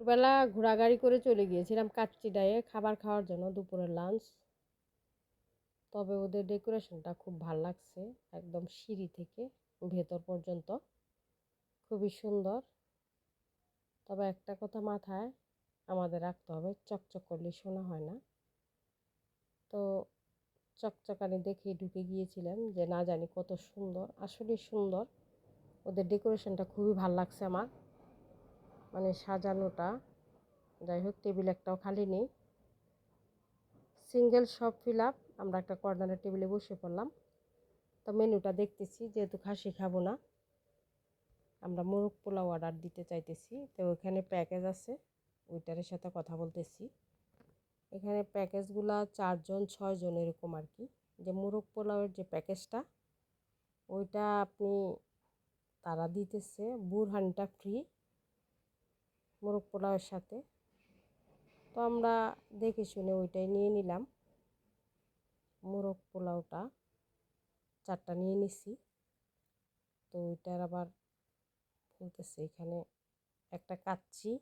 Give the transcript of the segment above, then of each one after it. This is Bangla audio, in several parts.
দুপুরবেলা ঘোরাগাড়ি করে চলে গিয়েছিলাম কাঠচিডায়ে খাবার খাওয়ার জন্য দুপুরের লাঞ্চ তবে ওদের ডেকোরেশনটা খুব ভালো লাগছে, একদম সিঁড়ি থেকে ভেতর পর্যন্ত। খুবই সুন্দর। তবে একটা কথা মাথায়, আমাদের রাখতে হবে, চকচক করলে শোনা হয় না। তো চকচকানি দেখে ঢুকে গিয়েছিলাম যে না জানি কত সুন্দর আসলে সুন্দর। ওদের ডেকোরেশনটা খুবই ভালো লাগছে আমার। মানে সাজানোটা। যাই হোক টেবিল একটাও খালি নেই। সিঙ্গেল সব ফিল আপ আমরা একটা কর্নারের টেবিলে বসে পড়লাম। তো মেনুটা দেখতেছি, যেহেতু খাসি খাব না, আমরা মোরগ পোলাও অর্ডার দিতে চাইতেছি। তো ওখানে প্যাকেজ আছে ওইটারের সাথে কথা বলতেছি। এখানে প্যাকেজগুলা চারজন, ছয়জন এরকম আর কি। যে মোরগ পোলাওয়ের যে প্যাকেজটা, ওইটা আপনি, তারা দিতেছে, বুরহানটা ফ্রি মোরগ পোলাওয়ের সাথে। তো আমরা দেখে শুনে ওইটাই নিয়ে নিলাম। মোরগ পোলাওটা চারটা নিয়ে নিছি। তো ওইটার আবার বলতেছে এখানে একটা কাচ্চি,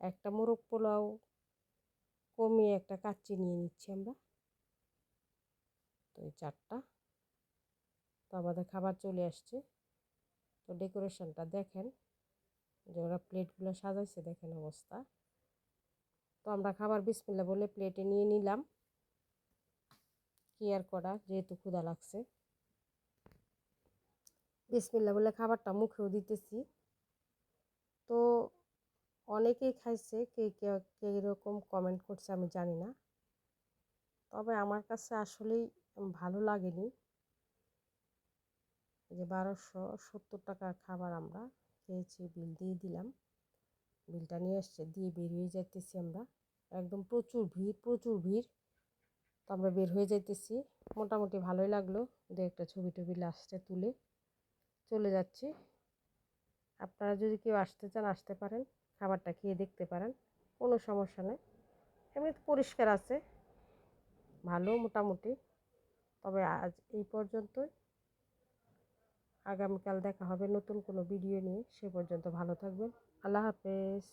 একটা মোরগ পোলাও কমিয়ে একটা কাচ্চি নিয়ে নিচ্ছি আমরা। তো এই চারটা। তো আমাদের খাবার চলে আসছে। তো ডেকোরেশনটা দেখেন। যে ওরা প্লেটগুলো সাজাইছে, দেখেন অবস্থা। তো আমরা খাবার বিসমিল্লা বলে প্লেটে নিয়ে নিলাম। কেয়ার করা, যেহেতু ক্ষুধা লাগছে। বিসমিল্লা বলে খাবারটা মুখেও দিতেছি। তো অনেকেই খাইছে, কে কে কীরকম কমেন্ট করছে আমি জানি না। তবে আমার কাছে আসলেই ভালো লাগেনি। যে বারোশো সত্তর টাকার খাবার আমরা খেয়েছি বিল দিয়ে দিলাম। বিলটা নিয়ে আসছে, দিয়ে বের হয়ে যাইতেছি আমরা। একদম প্রচুর ভিড় প্রচুর ভিড়। তো আমরা বের হয়ে যাইতেছি। মোটামুটি ভালোই লাগল দু একটা ছবি টবি লাস্টে তুলে চলে যাচ্ছি। আপনারা যদি কেউ আসতে চান, আসতে পারেন, খাবারটা খেয়ে দেখতে পারেন, কোনো সমস্যা নেই। এমনি পরিষ্কার আছে, ভালো মোটামুটি। তবে আজ এই পর্যন্তই। আগামীকাল দেখা হবে নতুন কোনো ভিডিও নিয়ে। সে পর্যন্ত ভালো থাকবেন। আল্লাহ হাফেজ।